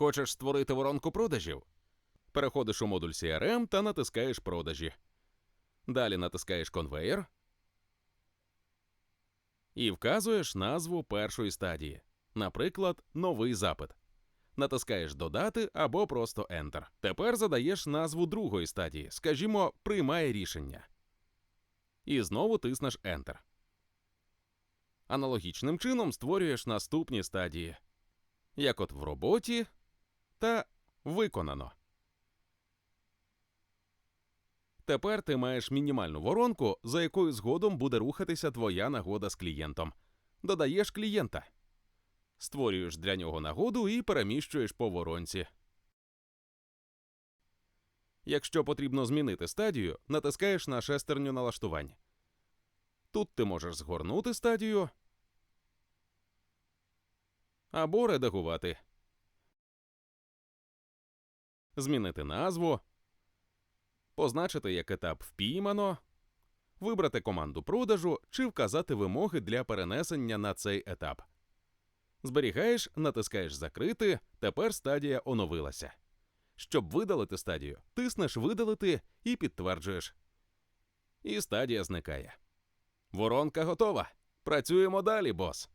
Хочеш створити воронку продажів? Переходиш у модуль CRM та натискаєш продажі. Далі натискаєш конвейер і вказуєш назву першої стадії, наприклад, новий запит. Натискаєш Додати або просто Enter. Тепер задаєш назву другої стадії, скажімо, приймає рішення. І знову тиснеш Enter. Аналогічним чином створюєш наступні стадії, як от в роботі та виконано. Тепер ти маєш мінімальну воронку, за якою згодом буде рухатися твоя нагода з клієнтом. Додаєш клієнта, створюєш для нього нагоду і переміщуєш по воронці. Якщо потрібно змінити стадію, натискаєш на шестерню налаштувань. Тут ти можеш згорнути стадію або редагувати, змінити назву, позначити як етап впіймано, вибрати команду продажу чи вказати вимоги для перенесення на цей етап. Зберігаєш, натискаєш Закрити. Тепер стадія оновилася. Щоб видалити стадію, тиснеш Видалити і підтверджуєш. І стадія зникає. Воронка готова. Працюємо далі, бос.